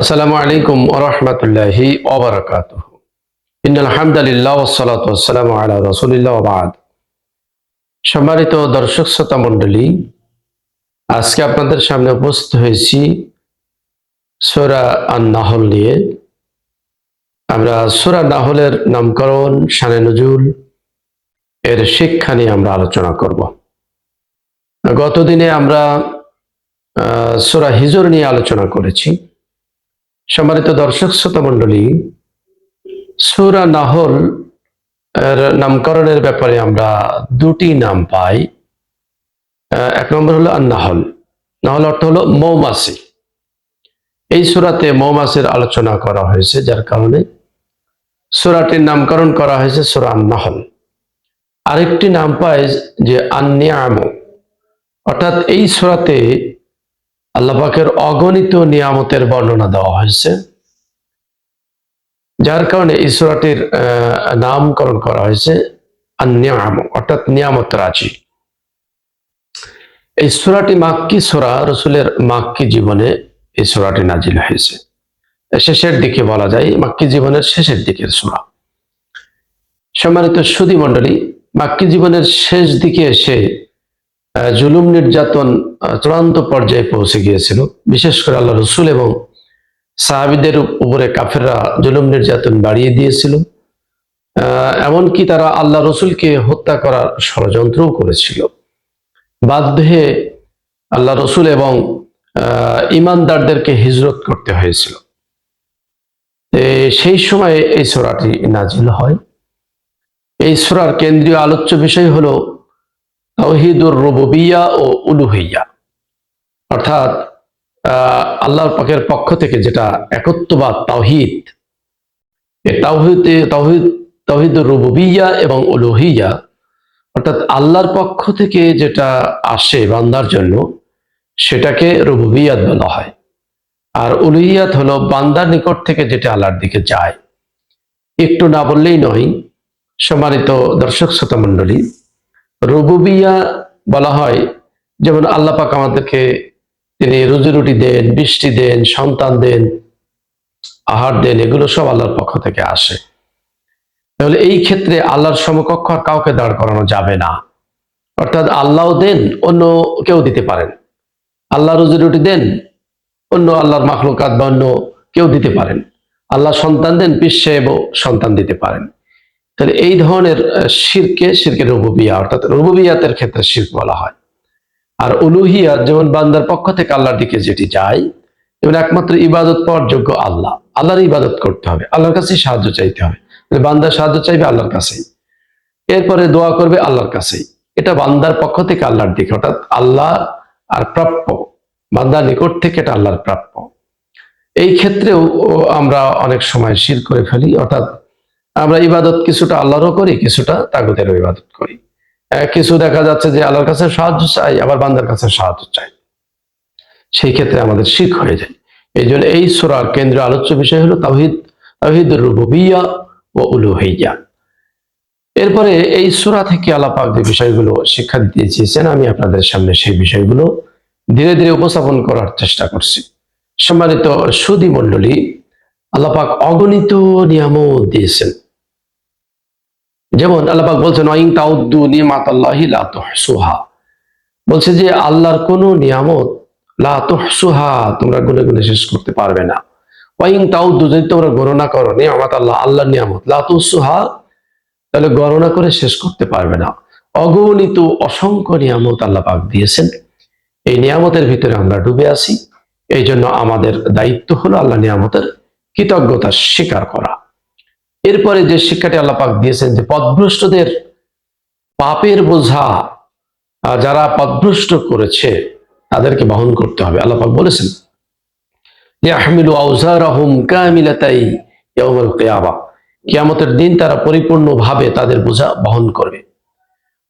আসসালামু আলাইকুম ওরহমতুল্লাহি ওবরাকাত ইন্নাল হামদুলিল্লাহ ওয়াসসালাতু ওয়াসসালামু আলা রাসূলিল্লাহ বাদ। সম্মানিত দর্শক শ্রোতা মণ্ডলী, আজকে আপনাদের সামনে উপস্থিত হয়েছি সূরা আন-নাহল নিয়ে। আমরা সূরা নাহলের নামকরণ, শানে নজুল, এর শিক্ষা নিয়ে আমরা আলোচনা করব। গতদিনে আমরা সূরা হিজর নিয়ে আলোচনা করেছি। সম্মানিত দর্শক, শ্রোতা মণ্ডলী, সুরা নাহল এর নামকরণের ব্যাপারে আমরা দুটি নাম পাই। এক নম্বর হলো আন্নাহল। নাহল অর্থ হলো মৌমাছি। এই সুরাতে মৌমাছির আলোচনা করা হয়েছে, যার কারণে সুরাটির নামকরণ করা হয়েছে সুরা আন্নাহল। আরেকটি নাম পাই যে আন্নিয়াম। অর্থাৎ এই সুরাতে আল্লাহ পাকের অগণিত নিয়ামতের বর্ণনা দেওয়া হয়েছে। যার কারণে এই সূরাটির আহ, নামকরণ করা হয়েছে অর্থাৎ নিয়ামত রাজি এই সূরাটি মাক্কি সূরা রসুলের মাক্কি জীবনে এই সূরাটি নাজিল হয়েছে। শেষের দিকে বলা যায় মাক্কি জীবনের শেষের দিকের সূরা। সম্মানিত সুদী মণ্ডলী মাক্কি জীবনের শেষ দিকে এসে জুলুম নির্যাতন চূড়ান্ত পর্যায়ে পৌঁছে গিয়েছিল। বিশেষ করে আল্লাহ রসুল এবং সাহাবিদের উপরে কাফেররা জুলুম নির্যাতন বাড়িয়ে দিয়েছিল। এমনকি তারা আল্লাহ রসুলকে হত্যা করার ষড়যন্ত্রও করেছিল। বাধ্য আল্লাহ রসুল এবং ইমানদারদেরকে হিজরত করতে হয়েছিল। সেই সময়ে এই সোরাটি নাজিল হয়। এই সোরার কেন্দ্রীয় আলোচ্য বিষয় হলো তাওহিদুর রুবুবিয়া ও উলুহিয়া। অর্থাৎ আল্লাহর পাকের পক্ষ থেকে যেটা একত্ববাদ, তাওহিদ তাওহিদে, তাওহিদ এবং উলুহিয়া, অর্থাৎ আল্লাহর পক্ষ থেকে যেটা আসে বান্দার জন্য, সেটাকে রুবুবিয়াত বলা হয়। আর উলুহিয়াত হলো বান্দার নিকট থেকে যেটা আল্লাহর দিকে যায়। একটু না বললেই নয়, সম্মানিত দর্শক শ্রোতা মণ্ডলী রুবুবিয়া বলা হয়। যেমন আল্লাহ পাক আমাদেরকে তিনি রুজি রুটি দেন, বৃষ্টি দেন, সন্তান দেন, আহার দেন, এগুলো সব আল্লাহর পক্ষ থেকে আসে। তাহলে এই ক্ষেত্রে আল্লাহর সমকক্ষ আর কাউকে দাঁড় করানো যাবে না। অর্থাৎ আল্লাহও দেন, অন্য কেউ দিতে পারেন। আল্লাহ রুজি রুটি দেন, অন্য আল্লাহর মাখলুকাত বা অন্য কেউ দিতে পারেন। আল্লাহ সন্তান দেন, বিশ্বে সন্তান দিতে পারেন। তাহলে এই ধরনের শিরকে শিরকে রুবুবিয়া, অর্থাৎ রুবুবিয়াতের ক্ষেত্রে শির্ক বলা হয়। আর উলুহিয়া যেমন বান্দার পক্ষ থেকে আল্লাহর দিকে যেটি যায় যেমন একমাত্র ইবাদত পাওয়ার যোগ্য আল্লাহ। আল্লাহর ইবাদত করতে হবে, আল্লাহর কাছেই সাহায্য চাইতে হবে। তাহলে বান্দা সাহায্য চাইবে আল্লাহর কাছেই। এরপরে দোয়া করবে আল্লাহর কাছেই। এটা বান্দার পক্ষ থেকে আল্লাহর দিকে, অর্থাৎ আল্লাহ আর প্রাপ্য। বান্দার নিকট থেকে এটা আল্লাহর প্রাপ্য। এই ক্ষেত্রেও আমরা অনেক সময় শির করে ফেলি, অর্থাৎ আমরা ইবাদত কিছুটা আল্লাহরও করি, কিছুটা তাগুতেরও ইবাদত করি। কিছু দেখা যাচ্ছে যে আল্লাহর কাছে সাহায্য চাই, আবার বান্দার কাছে সাহায্য চাই। সেই ক্ষেত্রে আমাদের শিখ হয়ে যায়। এই জন্য এই সুরার কেন্দ্রীয় আলোচ্য বিষয় হলো তাহিদ তাহিদ রুবিয়া ও উলুহিয়া। এরপরে এই সুরা থেকে আল্লাহ পাক যে বিষয়গুলো শিক্ষা দিতে আমি আপনাদের সামনে সেই বিষয়গুলো ধীরে ধীরে উপস্থাপন করার চেষ্টা করছি। সম্মানিত সুদী মণ্ডলী আল্লাহ পাক অগণিত নিয়ামত দিয়েছেন। যেমন আল্লাপাক বলছেন বলছে যে, আল্লাহর কোন নিয়ামত লা তোমরা গুনে গুনে শেষ করতে পারবে না। ওয়াইং তাউদ্দু যদি তোমরা গণনা করো নিয়ামাত আল্লাহ, আল্লাহর নিয়ামত, লা তাহলে গণনা করে শেষ করতে পারবে না। অগণিত অসংখ্য নিয়ামত আল্লাহ পাক দিয়েছেন। এই নিয়ামতের ভিতরে আমরা ডুবে আছি। এই জন্য আমাদের দায়িত্ব হলো আল্লাহ নিয়ামতের কৃতজ্ঞতা স্বীকার করা। এরপরে যে শিক্ষাটি আল্লাহ পাক দিয়েছেন যে পথভ্রষ্টদের পাপের বোঝা যারা পথভ্রষ্ট করেছে, তাদেরকে বহন করতে হবে। আল্লাহ পাক বলেছেন কিয়ামতের দিন তারা পরিপূর্ণভাবে তাদের বোঝা বহন করবে।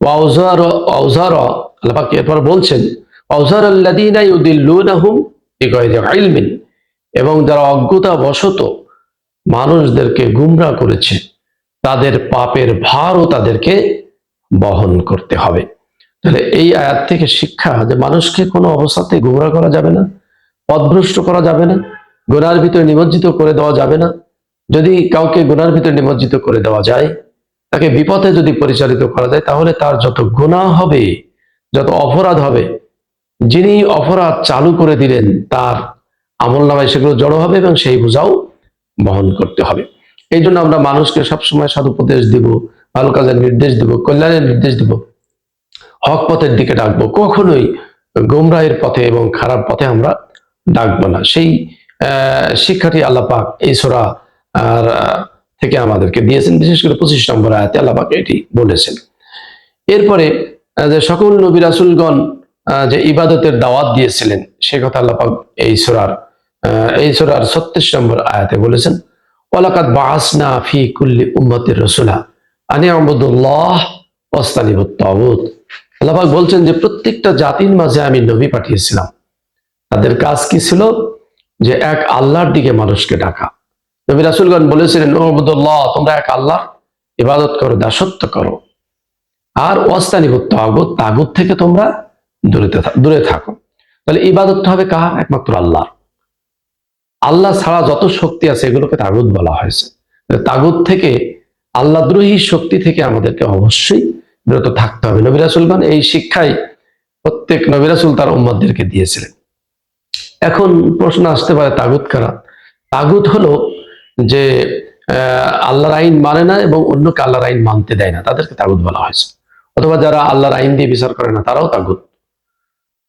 ওয়াউজার ওয়াউজার আল্লাহ পাক এরপর বলছেন বিগায়রি ইলমিন। এবং যারা অজ্ঞতা বশত মানুষদেরকে গুমরা করেছে। তাদের পাপের ভারও তাদেরকে বহন করতে হবে। তাহলে এই আয়াত থেকে শিক্ষা যে মানুষকে কোনো অবস্থাতে গুমরা করা যাবে না পথভ্রষ্ট করা যাবে না, গুনার ভিতরে নিমজ্জিত করে দেওয়া যাবে না। যদি কাউকে গুনার ভিতরে নিমজ্জিত করে দেওয়া যায়, তাকে বিপথে যদি পরিচালিত করা যায়, তাহলে তার যত গুণা হবে, যত অপরাধ হবে, যিনি অপরাধ চালু করে দিলেন, তার আমল নামায় সেগুলো জড়ো হবে এবং সেই বোঝাও বহন করতে হবে। এই জন্য আমরা মানুষকে সবসময় সদুপদেশ দিব, ভালো কাজের নির্দেশ দিব, কল্যাণের নির্দেশ দিব। হক পথের দিকে ডাকবো। কখনোই গোমরাহের পথে এবং খারাপ পথে আমরা ডাকবো না। সেই শিক্ষাটি আল্লাহ পাক এই সোরা, আর, থেকে আমাদেরকে দিয়েছেন। বিশেষ করে পঁচিশ নম্বর আয়াতে আল্লাহ পাক এটি বলেছেন। এরপরে যে সকল নবী রাসুলগণ যে ইবাদতের দাওয়াত দিয়েছিলেন, সে কথা আল্লাহ পাক এই সোরার এই সোরার ছত্রিশ নম্বর আয়াতে বলেছেন বাসনা ফি কুল্লি উম্মতির রসুলা আনি আহমদুল্লাহ আল্লাহ বলছেন যে, প্রত্যেকটা জাতির মাঝে আমি নবী পাঠিয়েছিলাম। তাদের কাজ কি ছিল? যে এক আল্লাহর দিকে মানুষকে ডাকা। নবী বলেছিলেন তোমরা এক আল্লাহ ইবাদত করো, দাসত্ব করো। আর ওয়াস্তানিবুত তাগুত তাগুত থেকে তোমরা দূরে দূরে থাকো। তাহলে ইবাদতটা হবে কার? একমাত্র আল্লাহ আল্লাহ ছাড়া যত শক্তি আছে, এগুলোকে তাগুত বলা হয়েছে। তাগুত থেকে আল্লাহদ্রোহী শক্তি থেকে আমাদেরকে অবশ্যই বিরত থাকতে হবে। নবিরাসুলগণ এই শিক্ষাই প্রত্যেক নবিরাসুল তার উম্মদদেরকে দিয়েছিলেন। এখন প্রশ্ন আসতে পারে, তাগুত কারা? তাগুত হলো যে আল্লাহর আইন মানে না এবং অন্যকে আল্লাহর আইন মানতে দেয় না, তাদেরকে তাগুত বলা হয়েছে। অথবা যারা আল্লাহর আইন দিয়ে বিচার করে না, তারাও তাগুত।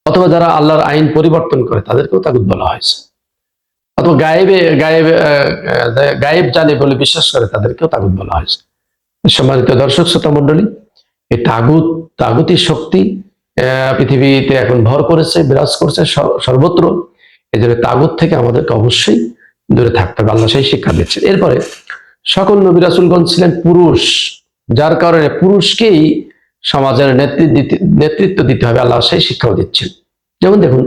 অথবা যারা আল্লাহর আইন পরিবর্তন করে, তাদেরকেও তাগুত বলা হয়েছে। অথবা গায়েবে গায়েবে গায়েব জানে বলে বিশ্বাস করে তাদেরকেও তাগুত বলা হয়েছে। সম্মানিত দর্শক, শ্রোতা মন্ডলী এই তাগুত, তাগুতি শক্তি পৃথিবীতে এখন ভর করেছে, বিরাজ করছে সর্বত্র। এই জন্য তাগুত থেকে আমাদেরকে অবশ্যই দূরে থাকতে হবে। আল্লাহ সেই শিক্ষা দিচ্ছেন এরপরে সকল নবী রাসূলগণ ছিলেন পুরুষ, যার কারণে পুরুষকেই সমাজের নেতৃত্ব দিতে হবে। আল্লাহ সেই শিক্ষাও দিচ্ছেন। যেমন দেখুন,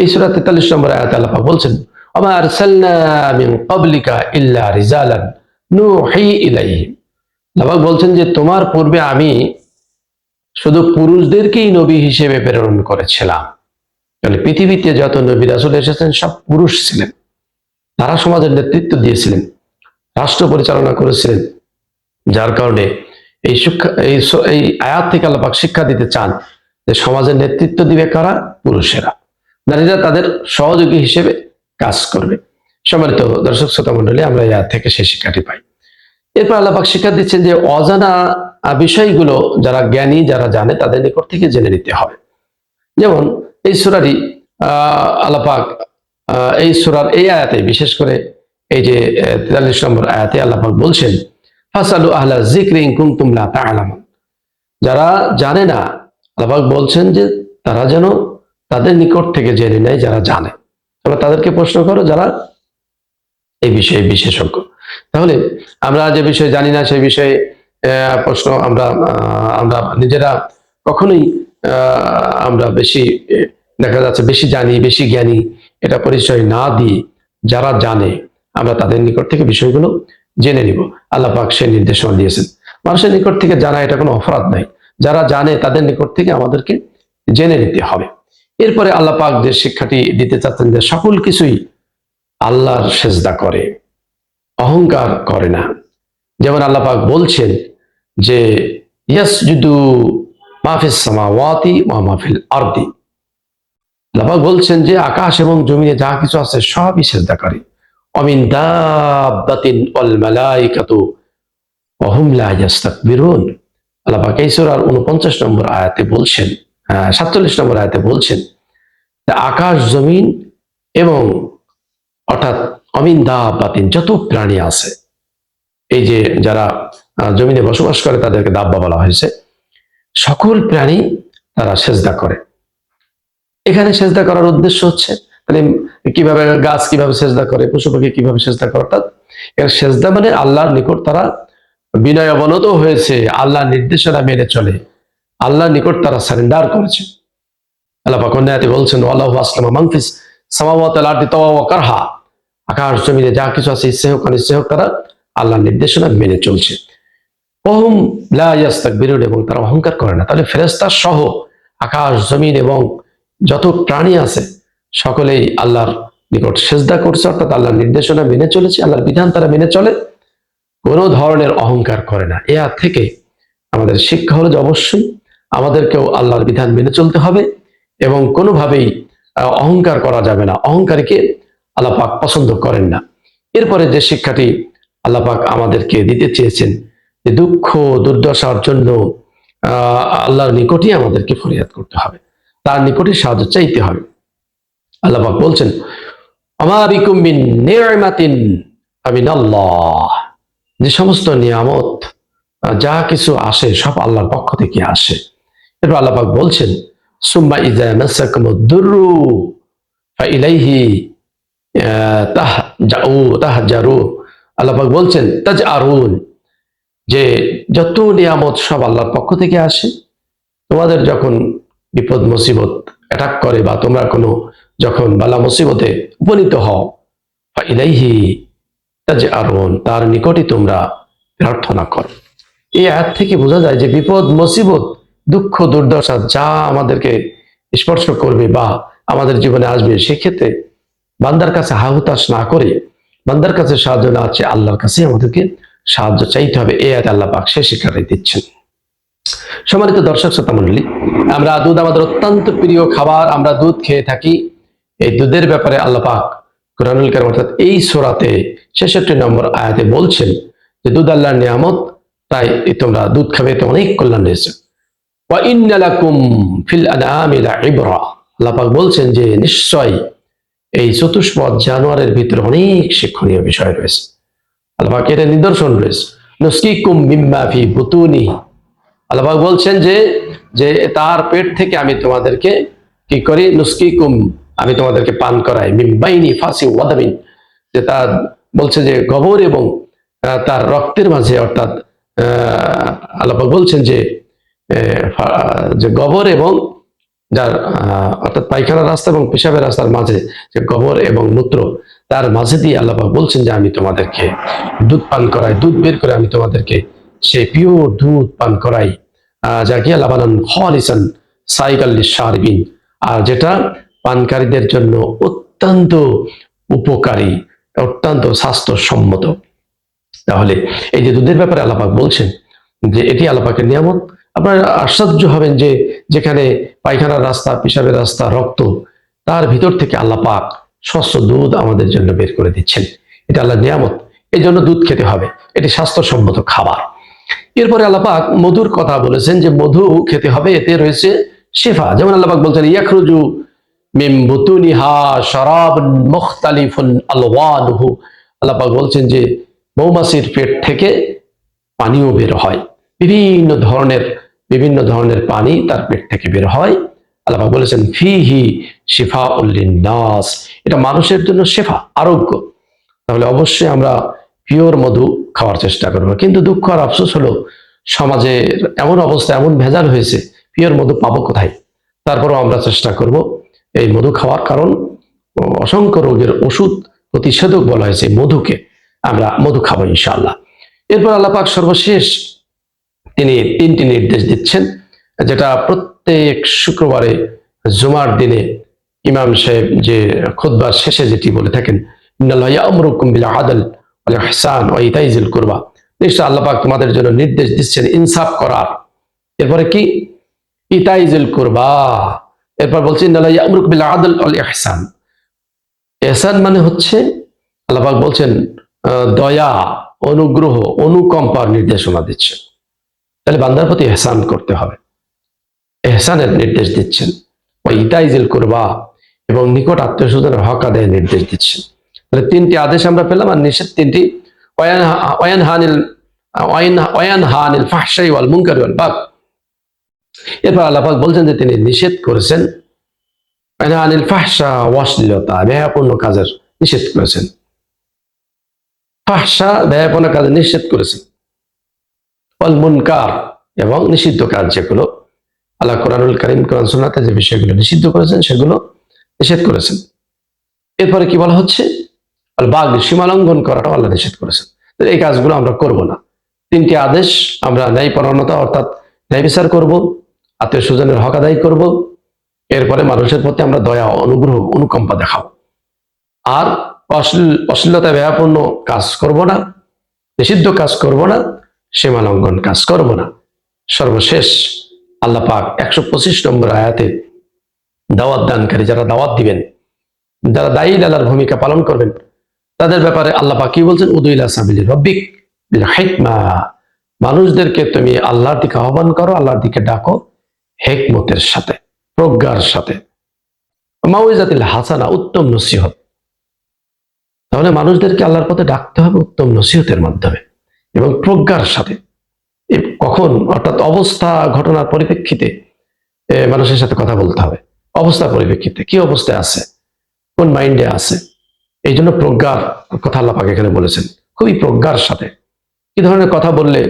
এই সুরা তেতাল্লিশ নম্বর আয়াত আল্লাহ বলছেন আরসালনা মিন ক্বাবলিকা ইল্লা রিজালান নুহি ইলাইহিম আল্লাহ বলছেন যে, তোমার পূর্বে আমি শুধু পুরুষদেরকেই নবী হিসেবে প্রেরণ করেছিলাম। তাহলে পৃথিবীতে যত নবী রাসূল এসেছেন, সব পুরুষ ছিলেন। তারা সমাজের নেতৃত্ব দিয়েছিলেন, রাষ্ট্র পরিচালনা করেছিলেন। যার কারণে এই শিক্ষা, এই এই আয়াত থেকে আল্লাপাক শিক্ষা দিতে চান যে, সমাজের নেতৃত্ব দিবে কারা? পুরুষেরা। নারীরা তাদের সহযোগী হিসেবে কাজ করবে। সম্মানিত দর্শক, শ্রোতা মন্ডলী আমরা আয়াত থেকে সেই শিক্ষাটি পাই। এরপর আল্লাপাক শিক্ষা দিচ্ছেন যে অজানা বিষয়গুলো যারা জ্ঞানী, যারা জানে, তাদের নিকট থেকে জেনে নিতে হবে। যেমন এই সুরারি আহ আল্লাপাক এই সুরার এই আয়াতে, বিশেষ করে এই যে তেতাল্লিশ নম্বর আয়াতে আল্লাপাক বলছেন, ফাসালু আহলা জিক্রি ইন কুনতুম লা তা'লামুন যারা জানে না আল্লাপাক বলছেন যে তারা যেন তাদের নিকট থেকে জেনে নেয়, যারা জানে। তোমরা তাদেরকে প্রশ্ন করো যারা এই বিষয়ে বিশেষজ্ঞ। তাহলে আমরা যে বিষয়ে জানি না সেই বিষয়ে প্রশ্ন আমরা আমরা নিজেরা কখনোই আমরা বেশি দেখা যাচ্ছে বেশি জানি, বেশি জ্ঞানী, এটা পরিচয় না দিয়ে যারা জানে, আমরা তাদের নিকট থেকে বিষয়গুলো জেনে নিব। আল্লাহ পাক সে নির্দেশনা দিয়েছেন। মানুষের নিকট থেকে জানা এটা কোনো অপরাধ নাই। যারা জানে তাদের নিকট থেকে আমাদেরকে জেনে নিতে হবে। এরপরে আল্লাহ পাক যে শিক্ষাটি দিতে চাচ্ছেন যে সকল কিছুই আল্লাহর সেজদা করে, অহংকার করে না। যেমন আল্লাহ পাক বলছেন যে, ইয়াসজুদু মাফিস সামাওয়াতি ওয়া মাফিল আরদি। আল্লাহ পাক বলছেন যে, আকাশ এবং জমিনে যা কিছু আছে সবই সেজদা করে। অমিন ওয়াল মালাইকাতু ওয়া হুম লা ইয়াস্তাকবিরুন। আল্লাহ পাক এই সূরার 49 নম্বর আয়াতে বলছেন 47 নম্বর আয়াতে বলছেন আকাশ, জমিন এবং অর্থাৎ অমিন দাব্বাতিন যত প্রাণী আছে, এই যে যারা জমিনে বসবাস করে তাদেরকে দাব্বা বলা হয়েছে, সকল প্রাণী তারা সেজদা করে। এখানে সেজদা করার উদ্দেশ্য হচ্ছে, তাহলে কীভাবে গাছ কীভাবে সেজদা করে, পশু পাখি কীভাবে সেজদা করে, অর্থাৎ এর সেজদা মানে আল্লাহর নিকট তারা বিনয় অবনত হয়েছে, আল্লাহর নির্দেশনা মেনে চলে। আল্লাহর নিকট তারা সারেন্ডার করেছে। আল্লাহ আয়াতে বলছেন আল্লাহ আসলামা মাংফিস সামাওয়াত কারহা। আকাশ জমিনে যা কিছু আছে, ইচ্ছে হোক অনিচ্ছে হোক তারা আল্লাহর নির্দেশনা মেনে চলছে। ওহুম লা ইয়াস্তাকবিরুন এবং তারা অহংকার করে না। তাহলে ফেরেশতা সহ আকাশ, জমিন এবং যত প্রাণী আছে, সকলেই আল্লাহর নিকট সেজদা করছে, অর্থাৎ আল্লাহর নির্দেশনা মেনে চলেছে, আল্লাহর বিধান তারা মেনে চলে। কোনো ধরনের অহংকার করে না। এ থেকে আমাদের শিক্ষা হলো যে অবশ্যই আমাদেরকেও আল্লাহর বিধান মেনে চলতে হবে এবং কোনোভাবেই অহংকার করা যাবে না। অহংকারীকে আল্লাহ পাক পছন্দ করেন না। এরপরে যে শিক্ষাটি আল্লাহ পাক আমাদেরকে দিতে চেয়েছেন, যে দুঃখ, দুর্দশার জন্য আল্লাহর নিকটই আমাদেরকে ফরিয়াদ করতে হবে। তার নিকটই সাহায্য চাইতে হবে। আল্লাহ পাক বলছেন যে সমস্ত নিয়ামত যা কিছু আসে সব আল্লাহর পক্ষ থেকে আসে। এরপর আল্লাপাক বলছেন সুম্মা ইজা মাসাকুমুদ-দুররু ফাইলাইহি আহ, তাহজাউ তাহজারু। আল্লাহ পাক বলছেন তাজআরুন যে যত নিয়ামত সব আল্লাহর পক্ষ থেকে আসে তোমাদের যখন বিপদ মুসিবত অ্যাটাক করে বা তোমরা কোনো যখন বালা মুসিবতে উপনীত হও ইলাইহি তাজআরুন তার নিকটই তোমরা প্রার্থনা করো। এই আয়াত থেকে বোঝা যায় যে বিপদ মুসিবত দুঃখ, দুর্দশা যা আমাদেরকে স্পর্শ করবে বা আমাদের জীবনে আসবে, সেক্ষেত্রে বান্দার কাছে হাহুতাশ না করে বান্দার কাছে সাহায্য না আছে আল্লাহর কাছে আমাদেরকে সাহায্য চাইতে হবে। এই আয়াত আল্লাহ পাক সে শিক্ষাটাই দিচ্ছেন। সম্মানিত দর্শক, শ্রোতা মন্ডলী আমরা দুধ আমাদের অত্যন্ত প্রিয় খাবার, আমরা দুধ খেয়ে থাকি। এই দুধের ব্যাপারে আল্লাহ পাক কোরআনুল অর্থাৎ এই সোরাতে ছেষট্টি নম্বর আয়াতে বলছেন যে, দুধ আল্লাহর নিয়ামত, তাই তোমরা দুধ খাবে তো অনেক কল্যাণ রয়েছে। ওয়া ইন্না লাকুম ফিল আনআমি লাইবরা আল্লাহ পাক বলছেন যে নিশ্চয় এই চতুষ্পদ জানোয়ারের ভিতরে অনেক শিক্ষণীয় বিষয় রয়েছে। আল্লাহ পাক এর নিদর্শন রয়েছে। নুসকিকুম মিম্মা বুতুনি। আল্লাহ বলছেন যে যে তার পেট থেকে আমি তোমাদেরকে কি করি? নুসকিকুম আমি তোমাদেরকে পান করাই। মিম্বাইনি ফাসি ওয়াদামিন যে তার বলছে যে গবর এবং তার রক্তের মাঝে অর্থাৎ আহ, আল্লাহ বলছেন যে যে গবর এবং যার অর্থাৎ পায়খানার রাস্তা এবং পেশাবের রাস্তার মাঝে যে গবর এবং মূত্র তার মাঝে দিয়ে আল্লাহ বলছেন যে আমি তোমাদেরকে দুধ পান করাই দুধ বের করে আমি তোমাদেরকে সে পিওর দুধ পান করাই। আহ, যা কি লাবানান খালিসান সাইকাল্লি সারবিন আর যেটা পানকারীদের জন্য অত্যন্ত উপকারী অত্যন্ত স্বাস্থ্যসম্মত। তাহলে এই যে দুধের ব্যাপারে আল্লাপাক বলছেন যে এটি আল্লাপাকের নিয়ামত আপনারা আশ্চর্য হবেন যে যেখানে পায়খানার রাস্তা পিসাবের রাস্তা, রক্ত, তার ভিতর থেকে আল্লাপাক স্বচ্ছ দুধ আমাদের জন্য বের করে দিচ্ছেন। এটা আল্লাহ নিয়ামত। এই জন্য দুধ খেতে হবে। এটি স্বাস্থ্যসম্মত খাবার। এরপরে আল্লাপাক মধুর কথা বলেছেন যে মধু খেতে হবে, এতে রয়েছে শেফা। যেমন আল্লাপাক বলছেন, ইয়াখরুজু মিম বুতুনিহা শারাবুন মুখতালিফুন আলওয়ানুহু। আল্লাপাক বলছেন যে মৌমাছির পেট থেকে পানিও বের হয়। বিভিন্ন ধরনের বিভিন্ন ধরনের পানি তার পেট থেকে বের হয়। আল্লাপাক বলেছেন, ফিহি শিফা উল্লিন নাস এটা মানুষের জন্য শেফা, আরোগ্য। তাহলে অবশ্যই আমরা পিওর মধু খাওয়ার চেষ্টা করব। কিন্তু দুঃখ আর আফসোস হলো, সমাজের এমন অবস্থা, এমন ভেজাল হয়েছে, পিওর মধু পাবো কোথায়? তারপরও আমরা চেষ্টা করব এই মধু খাওয়ার কারণ, অসংখ্য রোগের ওষুধ প্রতিষেধক বলা হয়েছে মধুকে। আমরা মধু খাব ইনশাআল্লাহ। এরপর আল্লাহ পাক সর্বশেষ তিনি তিনটি নির্দেশ দিচ্ছেন, যেটা প্রত্যেক শুক্রবারে জুমার দিনে ইমাম সাহেব যে খুতবার শেষে যেটি বলে থাকেন আদল ইতাইজিল কুরবা। নিশ্চয় আল্লাহ পাক তোমাদের জন্য নির্দেশ দিচ্ছেন ইনসাফ করার। এরপরে কি? ইতাইজিল কুরবা। এরপর বলছে বিল আদল ওয়াল ইহসান। ইহসান মানে হচ্ছে আল্লাপাক বলছেন দয়া, অনুগ্রহ, অনুকম্পার নির্দেশনা দিচ্ছেন তাহলে বান্দার প্রতি এহসান করতে হবে। এহসানের নির্দেশ দিচ্ছেন। ওই ইতাইজিল করবা, এবং নিকট আত্মীয় স্বজনের হক আদায়ের নির্দেশ দিচ্ছেন। তাহলে তিনটি আদেশ আমরা পেলাম, আর নিষেধ তিনটি। তিনি নিষেধ করেছেন। অশ্লীলতা কাজের নিষেধ করেছেন। নিষেধ করেছেন। মুনকার এবং নিষিদ্ধ কাজ যেগুলো আল্লাহ কোরআনুল করিম, কোরআন সুন্নাতে যে বিষয়গুলো নিষিদ্ধ করেছেন, সেগুলো নিষেধ করেছেন। এরপরে কি বলা হচ্ছে? বাঘ সীমালঙ্ঘন করাটাও আল্লাহ নিষেধ করেছেন। এই কাজগুলো আমরা করব না। তিনটি আদেশ আমরা ন্যায়পরায়ণতা অর্থাৎ ন্যায় বিচার করব, আত্মীয় স্বজনের হক আদায় করব, এরপরে মানুষের প্রতি আমরা দয়া অনুগ্রহ, অনুকম্পা দেখাবো। আর অশ্লীল অশ্লীলতা ব্যাপন্ন কাজ করব না, নিষিদ্ধ কাজ করব না সীমা লঙ্ঘন কাজ করব না। সর্বশেষ আল্লাহ পাক একশো পঁচিশ নম্বর আয়াতে দাওয়াত দানকারী যারা দাওয়াত দিবেন, যারা দায়ী আল্লাহর ভূমিকা পালন করবেন, তাদের ব্যাপারে আল্লাহ পাক কি বলছেন? উদুইলা সাবিলি রব্বিক হিকমা। মানুষদেরকে তুমি আল্লাহর দিকে আহ্বান করো, আল্লাহর দিকে ডাকো হেকমতের সাথে, প্রজ্ঞার সাথে। মাউইজাতিল হাসানা, উত্তম নসিহত। তাহলে মানুষদেরকে আল্লাহর পথে ডাকতে হবে উত্তম নসিহতের মাধ্যমে। এবং প্রজ্ঞার সাথে। কখন, অর্থাৎ অবস্থা ঘটনার পরিপ্রেক্ষিতে মানুষের সাথে কথা বলতে হবে। অবস্থার পরিপ্রেক্ষিতে, কি অবস্থায় আছে? কোন মাইন্ডে আছে? এই জন্য প্রজ্ঞার কথা আল্লাহ পাক এখানে বলেছেন। খুবই প্রজ্ঞার সাথে। কি ধরনের কথা বললে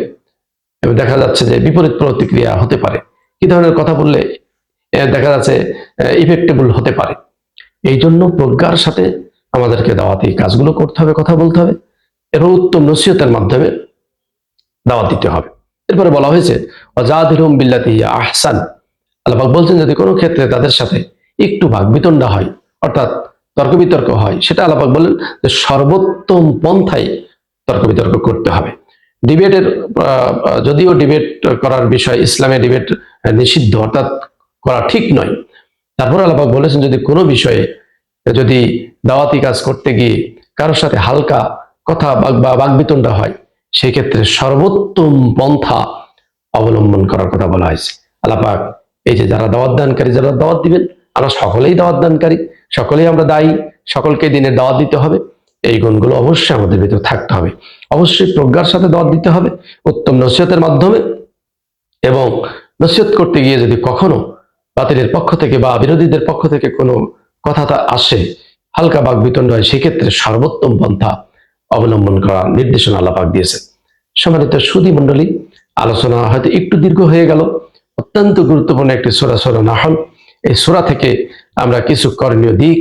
দেখা যাচ্ছে যে বিপরীত প্রতিক্রিয়া হতে পারে। কি ধরনের কথা বললে দেখা যাচ্ছে ইফেক্টেবল হতে পারে। এই জন্য প্রজ্ঞার সাথে আমাদেরকে দাওয়াতি কাজগুলো করতে হবে, কথা বলতে হবে। এবং উত্তম নসিহতের মাধ্যমে দাওয়াত দিতে হবে। এরপরে বলা হয়েছে আহসান। আল্লাহ বলছেন যদি কোনো ক্ষেত্রে তাদের সাথে একটু ভাগ বিতণ্ডা হয়, অর্থাৎ তর্ক বিতর্ক হয়। সেটা আল্লাপাক বলেন যে সর্বোত্তম পন্থায় তর্ক বিতর্ক করতে হবে। ডিবেটের যদিও ডিবেট করার বিষয় ইসলামে ডিবেট নিষিদ্ধ, অর্থাৎ করা ঠিক নয়। তারপর আল্লাপাক বলেছেন যদি কোনো বিষয়ে যদি দাওয়াতি কাজ করতে গিয়ে কারোর সাথে হালকা কথা বা বাগবিতণ্ডা হয় সেই ক্ষেত্রে সর্বোত্তম পন্থা অবলম্বন করার কথা বলা হয়েছে। আল্লাপাক এই যে যারা দাওয়াত দানকারী, যারা দাওয়াত দিবেন, আমরা সকলেই দাওয়াত দানকারী, সকলেই আমরা দায়ী, সকলকে দিনের দাওয়াত দিতে হবে। এই গুণগুলো অবশ্যই আমাদের ভিতরে থাকতে হবে। অবশ্যই প্রজ্ঞার সাথে দাওয়াত দিতে হবে, উত্তম নসিহতের মাধ্যমে। এবং নসিহত করতে গিয়ে যদি কখনো বাতিলের পক্ষ থেকে বা বিরোধীদের পক্ষ থেকে কোনো কথাটা আসে, হালকা বাক বিতণ্ড হয়, সেক্ষেত্রে সর্বোত্তম পন্থা অবলম্বন করার নির্দেশনা আল্লাপাক দিয়েছে। সম্মানিত সুদী মণ্ডলী, আলোচনা হয়তো একটু দীর্ঘ হয়ে গেল। অত্যন্ত গুরুত্বপূর্ণ একটি সোরা সোরা নাহল। এই সোরা থেকে আমরা কিছু করণীয় দিক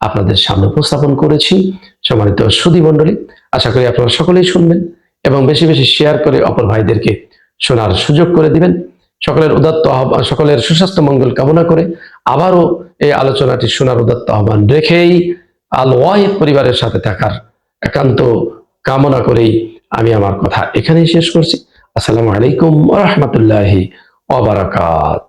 আপনাদের সামনে উপস্থাপন করেছি। সম্মানিত সুদী মণ্ডলী, আশা করি আপনারা সকলেই শুনবেন এবং বেশি বেশি শেয়ার করে অপর ভাইদেরকে শোনার সুযোগ করে দিবেন। সকলের উদাত্ত আহ্বান, সকলের সুস্বাস্থ্য মঙ্গল কামনা করে আবারও এই আলোচনাটি শোনার উদাত্ত আহ্বান রেখেই আল ওয়াহিদ পরিবারের সাথে থাকার একান্ত কামনা করেই আমি আমার কথা এখানেই শেষ করছি। আসসালামু আলাইকুম রহমতুল্লাহি ওবরাকাত